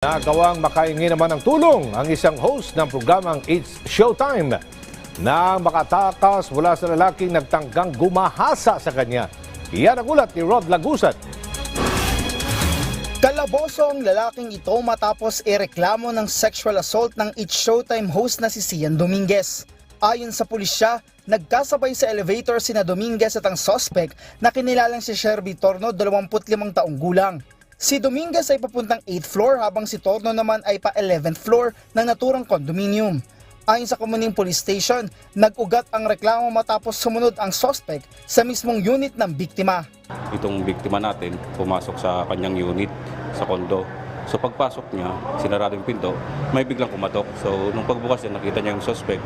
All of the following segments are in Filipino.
Nagawang makahingi naman ng tulong ang isang host ng programang It's Showtime na makatakas mula sa lalaking nagtanggang gumahasa sa kanya. Iyan ang ulat ni Rod Lagusat. Kalaboso ang lalaking ito matapos ireklamo ng sexual assault ng It's Showtime host na si Sian Dominguez. Ayon sa pulisya, nagkasabay sa elevator sina Dominguez at ang suspect na kinilalang si Sherby Torno, 25 taong gulang. Si Dominguez ay papuntang 8th floor habang si Torno naman ay pa 11th floor ng naturang condominium. Ayon sa Kumuning Police Station, nag-ugat ang reklamo matapos sumunod ang suspect sa mismong unit ng biktima. itong biktima natin pumasok sa kanyang unit sa kondo. So pagpasok niya, sinarado yung pinto, may biglang kumatok. So nung pagbukas niya, nakita niya yung suspect.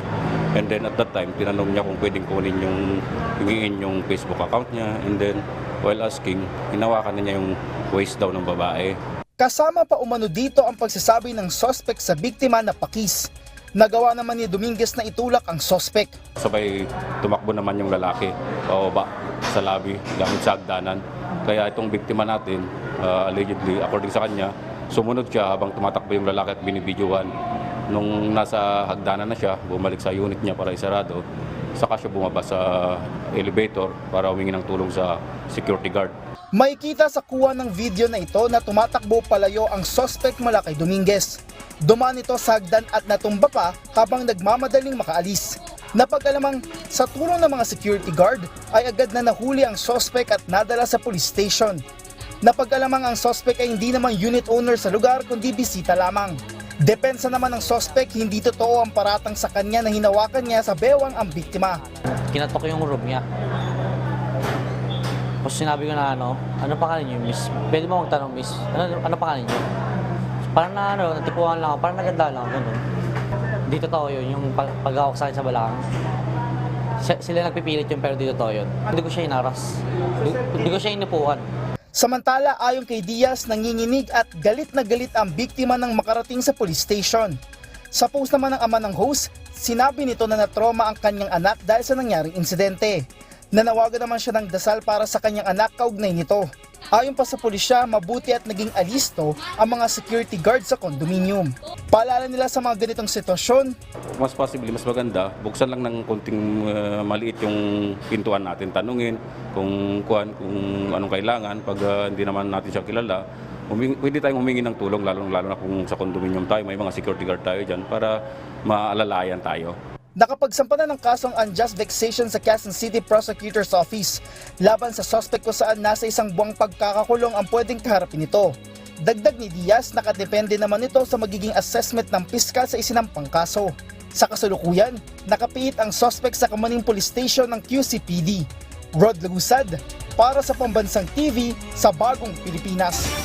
And then at that time, tinanong niya kung pwedeng kunin yung, hingin yung Facebook account niya. And then while asking, hinawakan na niya yung waist daw ng babae. Kasama pa umano dito ang pagsasabi ng suspect sa biktima na pakis. Nagawa naman ni Dominguez na itulak ang suspect. Sabay tumakbo naman yung lalaki pababa sa lobby gamit sa hagdanan. Kaya itong biktima natin, uh, allegedly, according sa kanya, sumunod siya habang tumatakbo yung lalaki at binibidyohan. Nung nasa hagdanan na siya, bumalik sa unit niya para isarado, saka siya bumaba sa elevator para humingi ng tulong sa security guard. May kita sa kuha ng video na ito na tumatakbo palayo ang suspect mula kay Dominguez. Dumaan ito sa hagdan at natumba pa habang nagmamadaling makaalis. Napag-alamang sa tulong ng mga security guard ay agad na nahuli ang suspect at nadala sa police station. Napag-alamang ang suspect ay hindi naman unit owner sa lugar kundi bisita lamang. Depensa naman ng suspect hindi totoo ang paratang sa kanya na hinawakan niya sa bewang ang biktima. kinatok yung room niya. Tapos sinabi ko na ano, ano pangalan niyo, miss? Pwede mo magtanong, miss? Ano, ano pangalan niyo? Parang na ano, natipuan lang ako, parang naganda lang ganun. Di totoo yun, yung pag pag-awak sa akin sa balakang. Sila nagpipilit yun, pero di totoo yun. Hindi ko siya inaras. Hindi, hindi ko siya inupuan. Samantala, ayon kay Diaz, nanginginig at galit na galit ang biktima ng makarating sa police station. Sa post naman ng ama ng host, sinabi nito na natroma ang kanyang anak dahil sa nangyaring insidente. Nanawagan naman siya ng dasal para sa kanyang anak kaugnay nito. Ayon pa sa pulisya, mabuti at naging alisto ang mga security guard sa kondominium. Paalala nila sa mga ganitong sitwasyon, mas possibly mas maganda buksan lang ng konting uh, maliit yung pintuan natin. Tanungin kung kuan kung anong kailangan. Pag uh, hindi naman natin siya kilala humingi, pwede tayong humingi ng tulong lalo lalo na kung sa condominium tayo. May mga security guard tayo diyan para maalalayan tayo Nakapagsampa na ng kasong unjust vexation sa Quezon City Prosecutor's Office laban sa suspect kung saan nasa isang buwang pagkakakulong ang pwedeng kaharapin nito. Dagdag ni Diaz, nakadepende naman ito sa magiging assessment ng piskal sa isinampang kaso. Sa kasalukuyan, nakapiit ang suspect sa Kamaning Police Station ng QCPD. Rod Lagusad, para sa Pambansang TV sa Bagong Pilipinas.